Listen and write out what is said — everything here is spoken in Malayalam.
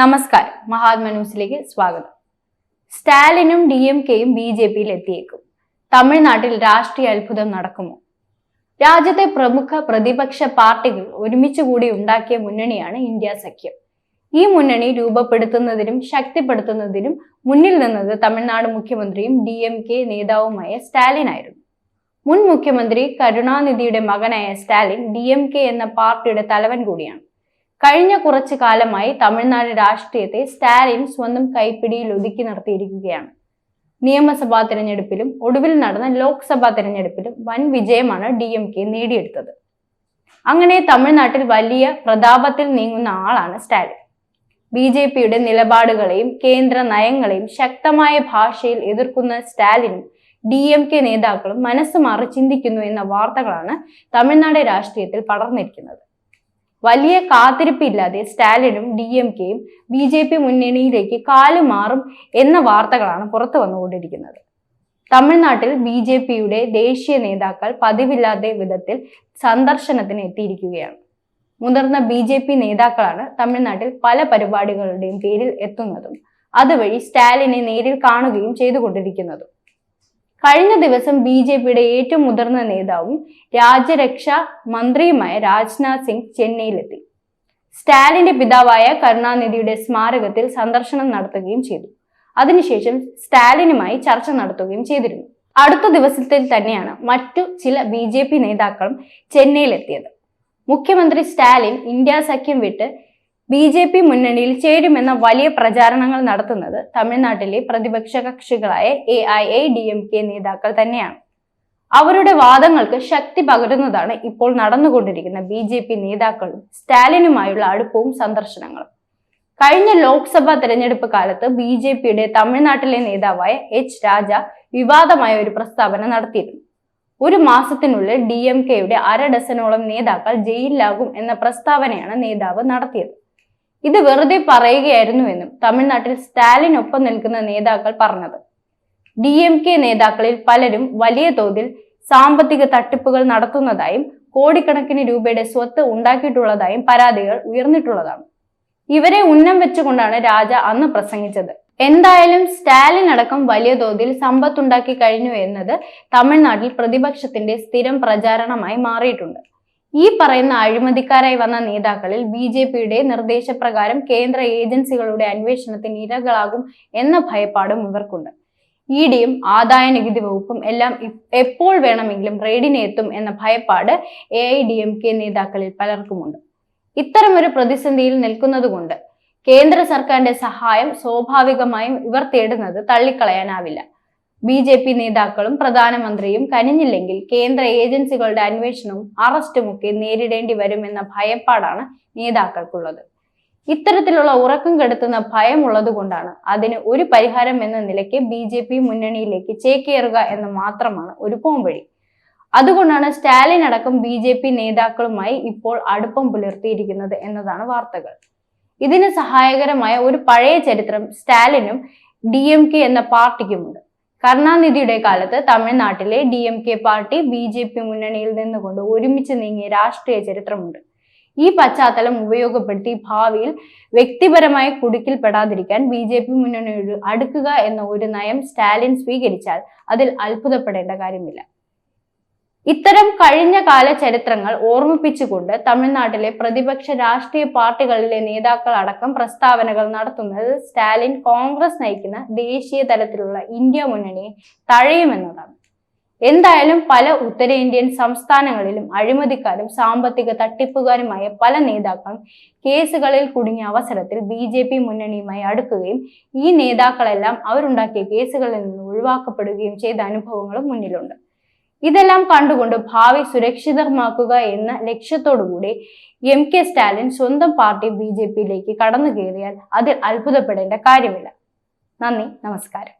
നമസ്കാരം. മഹാത്മ ന്യൂസിലേക്ക് സ്വാഗതം. സ്റ്റാലിനും ഡി എം കെയും ബി ജെ പിയിൽ എത്തിയേക്കും. തമിഴ്നാട്ടിൽ രാഷ്ട്രീയ അത്ഭുതം നടക്കുമോ? രാജ്യത്തെ പ്രമുഖ പ്രതിപക്ഷ പാർട്ടികൾ ഒരുമിച്ച് കൂടി ഉണ്ടാക്കിയ മുന്നണിയാണ് ഇന്ത്യ സഖ്യം. ഈ മുന്നണി രൂപപ്പെടുത്തുന്നതിനും ശക്തിപ്പെടുത്തുന്നതിനും മുന്നിൽ നിന്നത് തമിഴ്നാട് മുഖ്യമന്ത്രിയും ഡി എം കെ നേതാവുമായ സ്റ്റാലിൻ ആയിരുന്നു. മുൻ മുഖ്യമന്ത്രി കരുണാനിധിയുടെ മകനായ സ്റ്റാലിൻ ഡി എം കെ എന്ന പാർട്ടിയുടെ തലവൻ കൂടിയാണ്. കഴിഞ്ഞ കുറച്ചു കാലമായി തമിഴ്നാട് രാഷ്ട്രീയത്തെ സ്റ്റാലിൻ സ്വന്തം കൈപ്പിടിയിൽ ഒതുക്കി നിർത്തിയിരിക്കുകയാണ്. നിയമസഭാ തിരഞ്ഞെടുപ്പിലും ഒടുവിൽ നടന്ന ലോക്സഭാ തിരഞ്ഞെടുപ്പിലും വൻ വിജയമാണ് ഡി എം കെ നേടിയെടുത്തത്. അങ്ങനെ തമിഴ്നാട്ടിൽ വലിയ പ്രതാപത്തിൽ നീങ്ങുന്ന ആളാണ് സ്റ്റാലിൻ. ബി ജെ പിയുടെ നിലപാടുകളെയും കേന്ദ്ര നയങ്ങളെയും ശക്തമായ ഭാഷയിൽ എതിർക്കുന്ന സ്റ്റാലിനും ഡി എം കെ നേതാക്കളും മനസ്സുമാറി ചിന്തിക്കുന്നു എന്ന വാർത്തകളാണ് തമിഴ്നാട് രാഷ്ട്രീയത്തിൽ പടർന്നിരിക്കുന്നത്. വലിയ കാത്തിരിപ്പില്ലാതെ സ്റ്റാലിനും ഡി എം കെയും ബി ജെ പി മുന്നണിയിലേക്ക് കാലുമാറും എന്ന വാർത്തകളാണ് പുറത്തു വന്നുകൊണ്ടിരിക്കുന്നത്. തമിഴ്നാട്ടിൽ ബി ജെ പിയുടെ ദേശീയ നേതാക്കൾ പതിവില്ലാത്ത വിധത്തിൽ സന്ദർശനത്തിന് എത്തിയിരിക്കുകയാണ്. മുതിർന്ന ബി ജെ പി നേതാക്കളാണ് തമിഴ്നാട്ടിൽ പല പരിപാടികളുടെയും പേരിൽ എത്തുന്നതും അതുവഴി സ്റ്റാലിനെ നേരിൽ കാണുകയും ചെയ്തുകൊണ്ടിരിക്കുന്നതും. കഴിഞ്ഞ ദിവസം ബി ജെ പിയുടെ ഏറ്റവും മുതിർന്ന നേതാവും രാജ്യരക്ഷാ മന്ത്രിയുമായ രാജ്നാഥ് സിംഗ് ചെന്നൈയിലെത്തി. സ്റ്റാലിന്റെ പിതാവായ കരുണാനിധിയുടെ സ്മാരകത്തിൽ സന്ദർശനം നടത്തുകയും ചെയ്തു. അതിനുശേഷം സ്റ്റാലിനുമായി ചർച്ച നടത്തുകയും ചെയ്തിരുന്നു. അടുത്ത ദിവസത്തിൽ തന്നെയാണ് മറ്റു ചില ബി ജെ പി നേതാക്കളും ചെന്നൈയിലെത്തിയത്. മുഖ്യമന്ത്രി സ്റ്റാലിൻ ഇന്ത്യ സഖ്യം വിട്ട് ബി ജെ പി മുന്നണിയിൽ ചേരുമെന്ന വലിയ പ്രചാരണങ്ങൾ നടത്തുന്നത് തമിഴ്നാട്ടിലെ പ്രതിപക്ഷ കക്ഷികളായ A I A D M K നേതാക്കൾ തന്നെയാണ്. അവരുടെ വാദങ്ങൾക്ക് ശക്തി പകരുന്നതാണ് ഇപ്പോൾ നടന്നുകൊണ്ടിരിക്കുന്ന ബി ജെ പി നേതാക്കളും സ്റ്റാലിനുമായുള്ള അടുപ്പവും സന്ദർശനങ്ങളും. കഴിഞ്ഞ ലോക്സഭാ തെരഞ്ഞെടുപ്പ് കാലത്ത് ബി ജെ പിയുടെ തമിഴ്നാട്ടിലെ നേതാവായ എച്ച് രാജ വിവാദമായ ഒരു പ്രസ്താവന നടത്തിയിരുന്നു. ഒരു മാസത്തിനുള്ളിൽ ഡി എം കെയുടെ അര ഡസനോളം നേതാക്കൾ ജയിലിലാകും എന്ന പ്രസ്താവനയാണ് നേതാവ് നടത്തിയത്. ഇത് വെറുതെ പറയുകയായിരുന്നു എന്നും തമിഴ്നാട്ടിൽ സ്റ്റാലിനൊപ്പം നിൽക്കുന്ന നേതാക്കൾ പറഞ്ഞത്. ഡി എം കെ നേതാക്കളിൽ പലരും വലിയ തോതിൽ സാമ്പത്തിക തട്ടിപ്പുകൾ നടത്തുന്നതായും കോടിക്കണക്കിന് രൂപയുടെ സ്വത്ത് ഉണ്ടാക്കിയിട്ടുള്ളതായും പരാതികൾ ഉയർന്നിട്ടുള്ളതാണ്. ഇവരെ ഉന്നം വെച്ചുകൊണ്ടാണ് രാജ അന്ന് പ്രസംഗിച്ചത്. എന്തായാലും സ്റ്റാലിൻ അടക്കം വലിയ തോതിൽ സമ്പത്തുണ്ടാക്കി കഴിഞ്ഞു എന്നത് തമിഴ്നാട്ടിൽ പ്രതിപക്ഷത്തിന്റെ സ്ഥിരം പ്രചാരണമായി മാറിയിട്ടുണ്ട്. ഈ പറയുന്ന അഴിമതിക്കാരായി വന്ന നേതാക്കളിൽ ബി ജെ പിയുടെ നിർദ്ദേശപ്രകാരം കേന്ദ്ര ഏജൻസികളുടെ അന്വേഷണത്തിന് ഇരകളാകും എന്ന ഭയപ്പാടും ഇവർക്കുണ്ട്. ഇ ഡിയും ആദായ നികുതി വകുപ്പും എല്ലാം എപ്പോൾ വേണമെങ്കിലും റെയ്ഡിനെത്തും എന്ന ഭയപ്പാട് A I D M K നേതാക്കളിൽ പലർക്കുമുണ്ട്. ഇത്തരമൊരു പ്രതിസന്ധിയിൽ നിൽക്കുന്നതുകൊണ്ട് കേന്ദ്ര സർക്കാരിന്റെ സഹായം സ്വാഭാവികമായും ഇവർ തേടുന്നത് തള്ളിക്കളയാനാവില്ല. ബി ജെ പി നേതാക്കളും പ്രധാനമന്ത്രിയും കനിഞ്ഞില്ലെങ്കിൽ കേന്ദ്ര ഏജൻസികളുടെ അന്വേഷണവും അറസ്റ്റുമൊക്കെ നേരിടേണ്ടി വരുമെന്ന ഭയപ്പാടാണ് നേതാക്കൾക്കുള്ളത്. ഇത്തരത്തിലുള്ള ഉറക്കം കെടുത്തുന്ന ഭയം ഉള്ളതുകൊണ്ടാണ് അതിന് ഒരു പരിഹാരം എന്ന നിലയ്ക്ക് ബി ജെ പി മുന്നണിയിലേക്ക് ചേക്കേറുക എന്ന് മാത്രമാണ് ഒരു പോംവഴി. അതുകൊണ്ടാണ് സ്റ്റാലിൻ അടക്കം ബി ജെ പി നേതാക്കളുമായി ഇപ്പോൾ അടുപ്പം പുലർത്തിയിരിക്കുന്നത് എന്നതാണ് വാർത്തകൾ. ഇതിന് സഹായകരമായ ഒരു പഴയ ചരിത്രം സ്റ്റാലിനും ഡി എം കെ എന്ന പാർട്ടിക്കുമുണ്ട്. കരുണാനിധിയുടെ കാലത്ത് തമിഴ്നാട്ടിലെ D M K party B J P മുന്നണിയിൽ നിന്നുകൊണ്ട് ഒരുമിച്ച് നീങ്ങിയ രാഷ്ട്രീയ ചരിത്രമുണ്ട്. ഈ പശ്ചാത്തലം ഉപയോഗപ്പെടുത്തി ഭാവിയിൽ വ്യക്തിപരമായി കുടുക്കിൽപ്പെടാതിരിക്കാൻ ബി ജെ പി മുന്നണിയോട് അടുക്കുക എന്ന ഒരു നയം സ്റ്റാലിൻ സ്വീകരിച്ചാൽ അതിൽ അത്ഭുതപ്പെടേണ്ട കാര്യമില്ല. ഇത്തരം കഴിഞ്ഞ കാല ചരിത്രങ്ങൾ ഓർമ്മിപ്പിച്ചുകൊണ്ട് തമിഴ്നാട്ടിലെ പ്രതിപക്ഷ രാഷ്ട്രീയ പാർട്ടികളിലെ നേതാക്കൾ അടക്കം പ്രസ്താവനകൾ നടത്തുന്നത് സ്റ്റാലിൻ കോൺഗ്രസ് നയിക്കുന്ന ദേശീയ തലത്തിലുള്ള ഇന്ത്യ മുന്നണിയെ തഴയുമെന്നതാണ്. എന്തായാലും പല ഉത്തരേന്ത്യൻ സംസ്ഥാനങ്ങളിലും അഴിമതിക്കാരും സാമ്പത്തിക തട്ടിപ്പുകാരുമായ പല നേതാക്കളും കേസുകളിൽ കുടുങ്ങിയ അവസരത്തിൽ ബി ജെ പി മുന്നണിയുമായി അടുക്കുകയും ഈ നേതാക്കളെല്ലാം അവരുണ്ടാക്കിയ കേസുകളിൽ നിന്ന് ഒഴിവാക്കപ്പെടുകയും ചെയ്ത അനുഭവങ്ങളും മുന്നിലുണ്ട്. ഇതെല്ലാം കണ്ടുകൊണ്ട് ഭാവി സുരക്ഷിതമാക്കുക എന്ന ലക്ഷ്യത്തോടുകൂടി എം കെ സ്റ്റാലിൻ സ്വന്തം പാർട്ടി ബി ജെ പിയിലേക്ക് കടന്നു കയറിയാൽ അതിൽ അത്ഭുതപ്പെടേണ്ട കാര്യമില്ല. നന്ദി നമസ്കാരം.